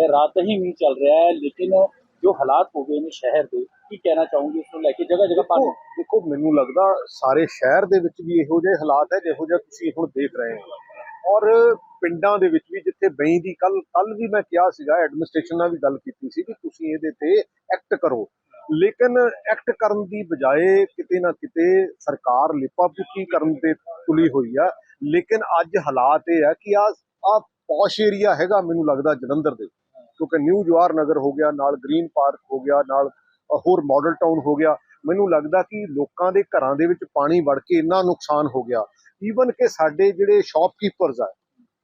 ਰਿਹਾ ਰਾਤ ਹੀ ਮੀਂਹ ਚੱਲ ਰਿਹਾ ਹੈ ਲੇਕਿਨ ਜੋ ਹਾਲਾਤ ਹੋ ਗਏ ਨੇ ਸ਼ਹਿਰ ਦੇ ਕੀ ਕਹਿਣਾ ਚਾਹੋਗੇ ਇਸ ਨੂੰ ਲੈ ਕੇ? ਜਗ੍ਹਾ ਜਗ੍ਹਾ ਪਾਣੀ। ਦੇਖੋ ਦੇਖੋ ਮੈਨੂੰ ਲੱਗਦਾ ਸਾਰੇ ਸ਼ਹਿਰ ਦੇ ਵਿੱਚ ਵੀ ਇਹੋ ਜਿਹੇ ਹਾਲਾਤ ਹੈ ਜਿਹੋ ਜਿਹਾ ਤੁਸੀਂ ਹੁਣ ਦੇਖ ਰਹੇ ਹੋ। ਔਰ ਪਿੰਡਾਂ ਦੇ ਵਿੱਚ ਵੀ ਜਿੱਥੇ ਬਈ ਦੀ ਕੱਲ ਕੱਲ ਵੀ ਮੈਂ ਕਿਹਾ ਸੀਗਾ ਐਡਮਿਨਿਸਟ੍ਰੇਸ਼ਨ ਨਾਲ ਵੀ ਗੱਲ ਕੀਤੀ ਸੀ ਕਿ ਤੁਸੀਂ ਇਹਦੇ ਤੇ ਐਕਟ ਕਰੋ। ਲੇਕਿਨ ਐਕਟ ਕਰਨ ਦੀ ਬਜਾਏ ਕਿਤੇ ਨਾ ਕਿਤੇ ਸਰਕਾਰ ਲਿਪਾਪੁੱਕੀ ਕਰਨ ਤੇ ਤੁਲੀ ਹੋਈ ਆ। ਲੇਕਿਨ ਅੱਜ ਹਾਲਾਤ ਇਹ ਆ ਕਿ ਆ ਆ ਪੌਸ਼ ਏਰੀਆ ਹੈਗਾ ਮੈਨੂੰ ਲੱਗਦਾ ਜਲੰਧਰ ਦੇ ਕਿਉਂਕਿ ਨਿਊ ਜਵਾਹਰ ਨਗਰ ਹੋ ਗਿਆ, ਨਾਲ ਗ੍ਰੀਨ ਪਾਰਕ ਹੋ ਗਿਆ, ਨਾਲ ਹੋਰ ਮਾਡਲ ਟਾਊਨ ਹੋ ਗਿਆ, ਮੈਨੂੰ ਲੱਗਦਾ ਕਿ ਲੋਕਾਂ ਦੇ ਘਰਾਂ ਦੇ ਵਿੱਚ ਪਾਣੀ ਵੜ ਕੇ ਇੰਨਾ ਨੁਕਸਾਨ ਹੋ ਗਿਆ। ਈਵਨ ਕਿ ਸਾਡੇ ਜਿਹੜੇ ਸ਼ਾਪਕੀਪਰਸ ਆ,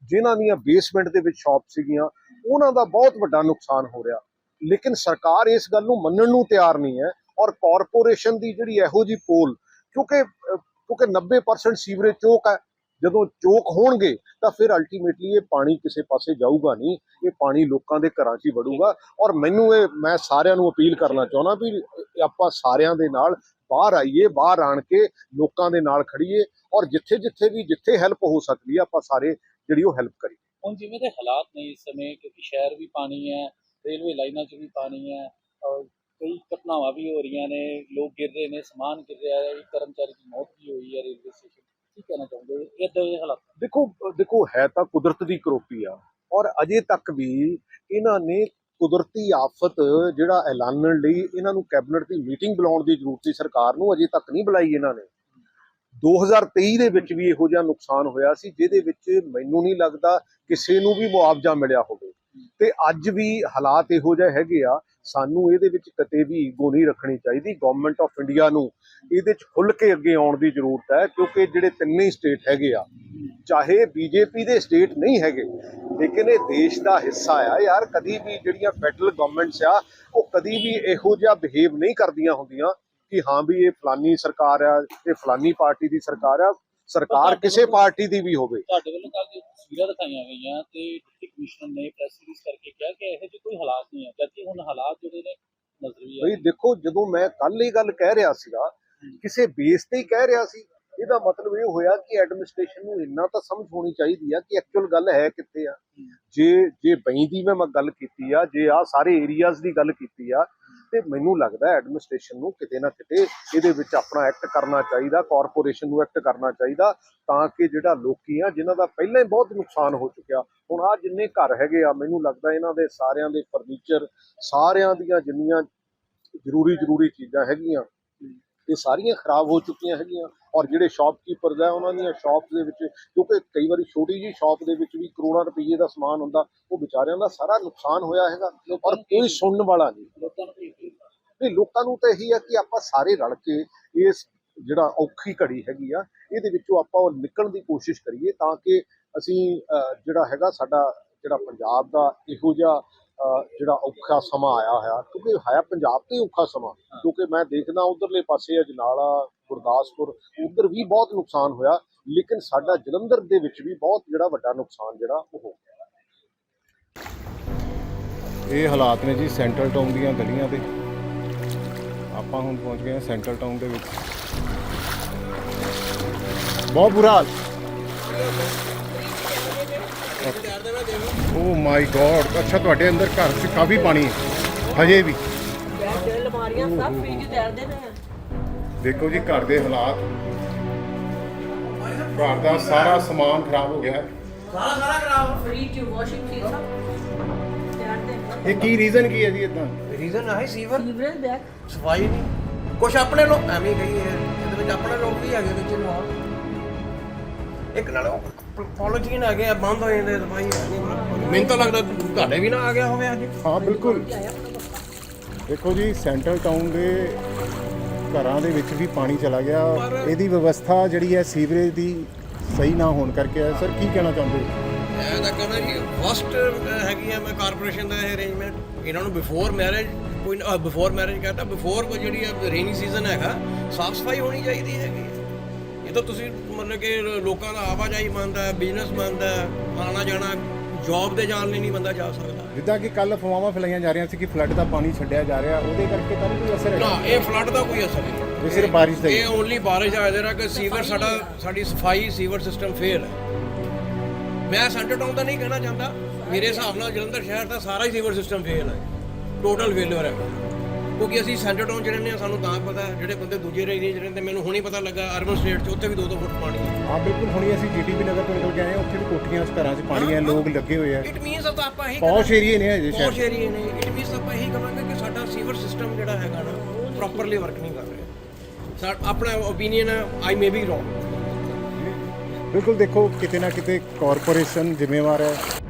ਜਿਨ੍ਹਾਂ ਦੀਆਂ ਬੇਸਮੈਂਟ ਦੇ ਵਿੱਚ ਸ਼ਾਪ ਸੀਗੀਆਂ, ਉਹਨਾਂ ਦਾ ਬਹੁਤ ਵੱਡਾ ਨੁਕਸਾਨ ਹੋ ਰਿਹਾ। ਲੇਕਿਨ ਸਰਕਾਰ ਇਸ ਗੱਲ ਨੂੰ ਮੰਨਣ ਨੂੰ ਤਿਆਰ ਨਹੀਂ ਹੈ ਔਰ ਕਾਰਪੋਰੇਸ਼ਨ ਦੀ ਜਿਹੜੀ ਇਹੋ ਜੀ ਪੋਲ, ਕਿਉਂਕਿ ਕਿਉਂਕਿ 90% ਸੀਵਰੇਜ ਚੋਕ ਹੈ ਜਦੋਂ ਚੋਕ ਹੋਣਗੇ ਤਾਂ ਫਿਰ ਅਲਟੀਮੇਟਲੀ ਇਹ ਪਾਣੀ ਕਿਸੇ ਪਾਸੇ ਜਾਊਗਾ ਨਹੀਂ, ਇਹ ਪਾਣੀ ਲੋਕਾਂ ਦੇ ਘਰਾਂ 'ਚ ਹੀ ਵੜੂਗਾ। ਔਰ ਮੈਨੂੰ ਇਹ, ਮੈਂ ਸਾਰਿਆਂ ਨੂੰ ਅਪੀਲ ਕਰਨਾ ਚਾਹੁੰਦਾ ਵੀ ਆਪਾਂ ਸਾਰਿਆਂ ਦੇ ਨਾਲ ਬਾਹਰ ਆਈਏ, ਬਾਹਰ ਆਣ ਕੇ ਲੋਕਾਂ ਦੇ ਨਾਲ ਖੜੀਏ ਔਰ ਜਿੱਥੇ ਜਿੱਥੇ ਵੀ, ਜਿੱਥੇ ਹੈਲਪ ਹੋ ਸਕਦੀ ਹੈ ਆਪਾਂ ਸਾਰੇ ਜਿਹੜੀ ਉਹ ਹੈਲਪ ਕਰੀਏ। ਹੁਣ ਜਿਵੇਂ ਦੇ ਹਾਲਾਤ ਨੇ ਇਸ ਸਮੇਂ, ਕਿਉਂਕਿ ਸ਼ਹਿਰ ਵੀ ਪਾਣੀ ਹੈ, ਰੇਲਵੇ ਲਾਈਨਾਂ 'ਚ ਵੀ ਪਾਣੀ ਹੈ, ਔਰ ਕਈ ਘਟਨਾਵਾਂ ਵੀ ਹੋ ਰਹੀਆਂ ਨੇ, ਲੋਕ ਗਿਰ ਰਹੇ ਨੇ, ਸਮਾਨ ਗਿਰ ਰਿਹਾ ਹੈ, ਇੱਕ ਕਰਮਚਾਰੀ ਦੀ ਮੌਤ ਵੀ ਹੋਈ ਹੈ ਰੇਲਵੇ ਸਟੇਸ਼ਨ ਕੀ ਕਹਿਣਾ ਚਾਹੁੰਦੇ ਇਦਾਂ ਦੇ ਹਾਲਾਤ। ਦੇਖੋ ਦੇਖੋ, ਹੈ ਤਾਂ ਕੁਦਰਤ ਦੀ ਕਰੋਪੀ ਆ। ਔਰ ਅਜੇ ਤੱਕ ਵੀ ਇਹਨਾਂ ਨੇ ਕੁਦਰਤੀ ਆਫਤ ਜਿਹੜਾ ਐਲਾਨਣ ਲਈ ਇਹਨਾਂ ਨੂੰ ਕੈਬਨਿਟ ਦੀ ਮੀਟਿੰਗ ਬੁਲਾਉਣ ਦੀ ਜ਼ਰੂਰਤ ਸੀ, ਸਰਕਾਰ ਨੂੰ ਅਜੇ ਤੱਕ ਨਹੀਂ ਬੁਲਾਈ ਇਹਨਾਂ ਨੇ। 2023 ਦੇ ਵਿੱਚ ਵੀ ਇਹੋ ਜਿਹਾ ਨੁਕਸਾਨ ਹੋਇਆ ਸੀ, ਜਿਹਦੇ ਵਿੱਚ ਮੈਨੂੰ ਨਹੀਂ ਲੱਗਦਾ ਕਿਸੇ ਨੂੰ ਵੀ ਮੁਆਵਜ਼ਾ ਮਿਲਿਆ ਹੋਵੇ। ਤੇ ਅੱਜ ਵੀ ਹਾਲਾਤ ਇਹੋ ਜਿਹੇ ਹੈਗੇ ਆ, ਸਾਨੂੰ ਇਹਦੇ ਵਿੱਚ ਕਿਤੇ ਵੀ ਈਗੋ ਨਹੀਂ ਰੱਖਣੀ ਚਾਹੀਦੀ। ਗਵਰਨਮੈਂਟ ਆਫ ਇੰਡੀਆ ਨੂੰ ਇਹਦੇ 'ਚ ਖੁੱਲ ਕੇ ਅੱਗੇ ਆਉਣ ਦੀ ਜ਼ਰੂਰਤ ਹੈ, ਕਿਉਂਕਿ ਜਿਹੜੇ ਤਿੰਨੇ ਸਟੇਟ ਹੈਗੇ ਆ, ਚਾਹੇ ਬੀਜੇਪੀ ਦੇ ਸਟੇਟ ਨਹੀਂ ਹੈਗੇ, ਲੇਕਿਨ ਇਹ ਦੇਸ਼ ਦਾ ਹਿੱਸਾ ਆ ਯਾਰ। ਕਦੀ ਵੀ ਜਿਹੜੀਆਂ ਫੈਡਰਲ ਗਵਰਨਮੈਂਟਸ ਆ, ਉਹ ਕਦੀ ਵੀ ਇਹੋ ਜਿਹਾ ਬਿਹੇਵ ਨਹੀਂ ਕਰਦੀਆਂ ਹੁੰਦੀਆਂ ਕਿ ਹਾਂ ਵੀ ਇਹ ਫਲਾਨੀ ਸਰਕਾਰ ਆ, ਇਹ ਫਲਾਨੀ ਪਾਰਟੀ ਦੀ ਸਰਕਾਰ ਆ ਸਰਕਾਰ ਕਿਸੇ ਪਾਰਟੀ ਦੀ ਵੀ ਹੋਵੇ। ਤੁਹਾਡੇ ਵੱਲੋਂ ਕੱਲ੍ਹ ਜੋ ਤਸਵੀਰਾਂ ਦਿਖਾਈਆਂ ਗਈਆਂ ਤੇ ਡਿਪਟੀ ਕਮਿਸ਼ਨਰ ਨੇ ਪ੍ਰੈਸ ਰਿਲੀਜ਼ ਕਰਕੇ ਕਿਹਾ ਕਿ ਇਹੋ ਜਿਹੇ ਕੋਈ ਹਾਲਾਤ ਨਹੀਂ ਹੈ। ਜਦਕਿ ਹੁਣ ਹਾਲਾਤ ਜਿਹੜੇ ਨੇ ਨਜ਼ਰ ਵੀ ਆ ਬਈ ਦੇਖੋ ਜਦੋਂ ਮੈਂ ਕੱਲ ਇਹ ਗੱਲ ਕਹਿ ਰਿਹਾ ਸੀਗਾ ਕਿਸੇ ਬੇਸ ਤੇ ਹੀ ਕਹਿ ਰਿਹਾ ਸੀ ਇਹਦਾ ਮਤਲਬ ਇਹ ਹੋਇਆ ਕਿ ਐਡਮਿਨਿਸਟ੍ਰੇਸ਼ਨ ਨੂੰ ਇੰਨਾ ਤਾਂ ਸਮਝ ਹੋਣੀ ਚਾਹੀਦੀ ਆ ਕਿ ਐਕਚੁਅਲ ਗੱਲ ਹੈ ਕਿੱਥੇ ਆ। ਜੇ ਜੇ ਬਈ ਦੀ ਮੈਂ ਮੈਂ ਗੱਲ ਕੀਤੀ ਆ ਜੇ ਆ ਸਾਰੇ ਏਰੀਆਜ਼ ਦੀ ਗੱਲ ਕੀਤੀ ਆ ਤੇ ਮੈਨੂੰ ਲੱਗਦਾ ਐਡਮਿਨਿਸਟ੍ਰੇਸ਼ਨ ਨੂੰ ਕਿਤੇ ਨਾ ਕਿਤੇ ਇਹਦੇ ਵਿੱਚ ਆਪਣਾ ਐਕਟ ਕਰਨਾ ਚਾਹੀਦਾ ਕਾਰਪੋਰੇਸ਼ਨ ਨੂੰ ਐਕਟ ਕਰਨਾ ਚਾਹੀਦਾ, ਤਾਂ ਕਿ ਜਿਹੜਾ ਲੋਕੀ ਆ, ਜਿਨ੍ਹਾਂ ਦਾ ਪਹਿਲਾਂ ਹੀ ਬਹੁਤ ਨੁਕਸਾਨ ਹੋ ਚੁੱਕਿਆ, ਹੁਣ ਆ ਜਿੰਨੇ ਘਰ ਹੈਗੇ ਆ, ਮੈਨੂੰ ਲੱਗਦਾ ਇਹਨਾਂ ਦੇ ਸਾਰਿਆਂ ਦੇ ਫਰਨੀਚਰ ਸਾਰਿਆਂ ਦੀਆਂ ਜਿੰਨੀਆਂ ਜ਼ਰੂਰੀ ਜ਼ਰੂਰੀ ਚੀਜ਼ਾਂ ਹੈਗੀਆਂ, ਇਹ ਸਾਰੀਆਂ ਖਰਾਬ ਹੋ ਚੁੱਕੀਆਂ ਹੈਗੀਆਂ, ਔਰ ਜਿਹੜੇ ਸ਼ਾਪਕੀਪਰਸ ਆ, ਉਹਨਾਂ ਦੀਆਂ ਸ਼ਾਪਸ ਦੇ ਵਿੱਚ, ਕਿਉਂਕਿ ਕਈ ਵਾਰੀ ਛੋਟੀ ਜੀ ਸ਼ਾਪ ਦੇ ਵਿੱਚ ਵੀ ਕਰੋੜਾਂ ਰੁਪਏ ਦਾ ਸਮਾਨ ਹੁੰਦਾ, ਉਹ ਵਿਚਾਰਿਆਂ ਦਾ ਸਾਰਾ ਨੁਕਸਾਨ ਹੋਇਆ ਹੈਗਾ, ਔਰ ਕੋਈ ਸੁਣਨ ਵਾਲਾ ਨਹੀਂ ਲੋਕਾਂ ਨੂੰ ਵੀ appeal ਨਹੀਂ ਲੋਕਾਂ ਨੂੰ ਤਾਂ ਇਹੀ ਆ ਕਿ ਆਪਾਂ ਸਾਰੇ ਰਲ ਕੇ ਇਸ ਜਿਹੜਾ ਔਖੀ ਘੜੀ ਹੈਗੀ ਆ ਇਹਦੇ ਵਿੱਚੋਂ ਆਪਾਂ ਉਹ ਨਿਕਲਣ ਦੀ ਕੋਸ਼ਿਸ਼ ਕਰੀਏ ਤਾਂ ਕਿ ਅਸੀਂ ਜਿਹੜਾ ਹੈਗਾ ਸਾਡਾ ਜਿਹੜਾ ਪੰਜਾਬ ਦਾ ਇਹੋ ਜਿਹਾ ਜਿਹੜਾ ਔਖਾ ਸਮਾਂ ਆਇਆ ਹੋਇਆ ਕਿਉਂਕਿ ਹੈ ਪੰਜਾਬ ਤੇ ਹੀ ਔਖਾ ਸਮਾਂ ਕਿਉਂਕਿ ਮੈਂ ਦੇਖਦਾ ਉਧਰਲੇ ਪਾਸੇ ਅਜਨਾਲਾ ਗੁਰਦਾਸਪੁਰ ਉਧਰ ਵੀ ਬਹੁਤ ਨੁਕਸਾਨ ਹੋਇਆ ਲੇਕਿਨ ਸਾਡਾ ਜਲੰਧਰ ਦੇ ਵਿੱਚ ਵੀ ਬਹੁਤ ਜਿਹੜਾ ਵੱਡਾ ਨੁਕਸਾਨ ਜਿਹੜਾ ਉਹ ਹੋ ਗਿਆ। ਇਹ ਹਾਲਾਤ ਨੇ ਜੀ ਸੈਂਟਰਲ ਟਾਊਨ ਦੀਆਂ ਗਲੀਆਂ ਦੇ। ਆਪਾਂ ਹੁਣ ਪਹੁੰਚ ਗਏ ਹਾਂ ਸੈਂਟਰਲ ਟਾਊਨ ਦੇ ਵਿੱਚ। ਬਹੁਤ ਬੁਰਾ ਹਾਲ। ਓ ਮਾਈ ਗॉड ਅੱਛਾ ਤੁਹਾਡੇ ਅੰਦਰ ਘਰ 'ਚ ਕਾਫੀ ਪਾਣੀ ਹੈ। ਹਜੇ ਵੀ। ਬੈਡ ਅਲਮਾਰੀਆਂ ਸਭ ਫ੍ਰਿਜ ਤੈਰਦੇ ਨੇ ਦੇਖੋ ਜੀ ਘਰ ਦੇ ਹਾਲਾਤ। ਘਰ ਦਾ ਸਾਰਾ ਸਮਾਨ ਖਰਾਬ ਹੋ ਗਿਆ ਹੈ। ਫ੍ਰਿਜ ਵਾਸ਼ਿੰਗ ਮਸ਼ੀਨ ਸਭ। ਤੈਰਦੇ ਨੇ ਇਹ ਕੀ ਰੀਜ਼ਨ ਕੀ ਹੈ ਜੀ ਇਦਾਂ ਰੀਜ਼ਨ ਹੈ ਸੀਵਰ ਸੀਵਰੇਜ ਬੈਕ ਸਫ਼ਾਈ ਨਹੀਂ। ਕੁਛ ਆਪਣੇ ਲੋਕ ਐਵੇਂ ਗਈ ਹੈ ਇਹਦੇ ਵਿੱਚ ਆਪਣੇ ਲੋਕ ਵੀ ਹੈਗੇ ਵਿੱਚ ਇਨਵੋਲ ਇੱਕ ਨਾਲ ਪੋਲੀਥੀਨ ਆ ਗਿਆ ਬੰਦ ਹੋ ਜਾਂਦੇ ਸਫ਼ਾਈ ਮੈਨੂੰ ਤਾਂ ਲੱਗਦਾ ਤੁਹਾਡੇ ਵੀ ਨਾ ਆ ਗਿਆ ਹੋਵੇ ਅੱਜ। ਹਾਂ ਬਿਲਕੁਲ। ਦੇਖੋ ਜੀ ਸੈਂਟਰਲ ਟਾਊਨ ਦੇ ਘਰਾਂ ਦੇ ਵਿੱਚ ਵੀ ਪਾਣੀ ਚਲਾ ਗਿਆ। ਇਹਦੀ ਵਿਵਸਥਾ ਜਿਹੜੀ ਹੈ ਸੀਵਰੇਜ ਦੀ ਸਹੀ ਨਾ ਹੋਣ ਕਰਕੇ ਸਰ ਕੀ ਕਹਿਣਾ ਚਾਹੁੰਦੇ ਹੋ? ਇਹ ਤਾਂ ਕਹਿੰਦਾ ਜੀ ਫਸਟ ਹੈਗੀ ਆ ਮੈਂ ਕਾਰਪੋਰੇਸ਼ਨ ਦਾ ਇਹ ਅਰੇਂਜਮੈਂਟ ਇਹਨਾਂ ਨੂੰ ਬਿਫੋਰ ਮੈਰਿਜ ਕੋਈ ਬਿਫੋਰ ਮੈਰਿਜ ਕਹਿੰਦਾ ਬਿਫੋਰ ਜਿਹੜੀ ਆ ਰੇਨੀ ਸੀਜ਼ਨ ਹੈਗਾ ਸਾਫ਼ ਸਫ਼ਾਈ ਹੋਣੀ ਚਾਹੀਦੀ ਹੈਗੀ ਹੈ। ਇਹ ਤਾਂ ਤੁਸੀਂ ਮਤਲਬ ਕਿ ਲੋਕਾਂ ਦਾ ਆਵਾਜਾਈ ਬੰਦ ਹੈ ਬਿਜ਼ਨਸ ਬੰਦ ਹੈ ਆਣਾ ਜਾਣਾ ਜੌਬ ਦੇ ਜਾਣ ਲਈ ਨਹੀਂ ਬੰਦਾ ਜਾ ਸਕਦਾ। ਜਿੱਦਾਂ ਕਿ ਕੱਲ ਅਫਵਾਹਾਂ ਫੈਲਾਈਆਂ ਜਾ ਰਹੀਆਂ ਸੀ ਕਿ ਫਲੱਡ ਦਾ ਪਾਣੀ ਛੱਡਿਆ ਜਾ ਰਿਹਾ ਉਹਦੇ ਕਰਕੇ ਤਾਂ ਕੋਈ ਅਸਰ ਨਾ ਹੈ ਇਹ ਫਲੱਡ ਦਾ ਕੋਈ ਅਸਰ ਨਹੀਂ। ਇਹ ਸਿਰਫ ਬਾਰਿਸ਼ ਦਾ ਹੀ। ਇਹ ਓਨਲੀ ਬਾਰਿਸ਼ ਆ ਜਿਹੜਾ ਕਿ ਸੀਵਰ ਸਾਡਾ ਸਾਡੀ ਸਫ਼ਾਈ ਸੀਵਰ ਸਿਸਟਮ ਫੇਲ ਹੈ। ਮੈਂ ਸੈਂਟਰ ਟਾਊਨ ਦਾ ਨਹੀਂ ਕਹਿਣਾ ਚਾਹੁੰਦਾ। ਮੇਰੇ ਹਿਸਾਬ ਨਾਲ ਜਲੰਧਰ ਸ਼ਹਿਰ ਦਾ ਸਾਰਾ ਹੀ ਸੀਵਰ ਸਿਸਟਮ ਫੇਲ ਹੈ ਟੋਟਲ ਫੇਲਿਅਰ ਹੈ ਕਿਉਂਕਿ ਅਸੀਂ ਸੈਂਟਰ ਟਾਊਨ ਚ ਰਹਿੰਦੇ ਹਾਂ ਸਾਨੂੰ ਤਾਂ ਪਤਾ। ਜਿਹੜੇ ਬੰਦੇ ਦੂਜੇ ਏਰੀਏ ਚ ਰਹਿੰਦੇ ਮੈਨੂੰ ਹੁਣੀ ਪਤਾ ਲੱਗਾ ਅਰਬਨ ਸਟੇਟ ਚ ਉੱਥੇ ਵੀ 2-2 ਫੁੱਟ ਪਾਣੀ ਹੈ ਆ ਬਿਲਕੁਲ ਹੁਣੀ ਅਸੀਂ ਜੀਟੀਪੀ ਨਗਰ ਤੋਂ ਨਿਕਲ ਕੇ ਆਏ ਹਾਂ ਉੱਥੇ ਵੀ ਕੋਠੀਆਂ ਘਰਾਂ 'ਚ ਪਾਣੀ ਹੈ ਲੋਕ ਲੱਗੇ ਹੋਏ ਆ। ਇਟ ਮੀਨਸ ਤਾਂ ਆਪਾਂ ਇਹੀ ਪੌਸ਼ ਏਰੀਏ ਨੇ ਹਜੇ ਪੌਸ਼ ਸ਼ਹਿਰ ਏਰੀਏ ਨੇ। ਇਟ ਮੀਨਸ ਆਪਾਂ ਇਹੀ ਕਹਾਂਗੇ ਕਿ ਸਾਡਾ ਸੀਵਰ ਸਿਸਟਮ ਜਿਹੜਾ ਹੈਗਾ ਨਾ ਪ੍ਰੋਪਰਲੀ ਵਰਕ ਨਹੀਂ ਕਰ ਰਿਹਾ। ਸਾ ਆਪਣਾ ਓਪੀਨੀਅਨ ਹੈ ਆਈ ਮੇ ਬੀ ਰੋਂਗ ਬਿਲਕੁਲ ਦੇਖੋ ਕਿਤੇ ਨਾ ਕਿਤੇ ਕਾਰਪੋਰੇਸ਼ਨ ਜ਼ਿੰਮੇਵਾਰ ਹੈ।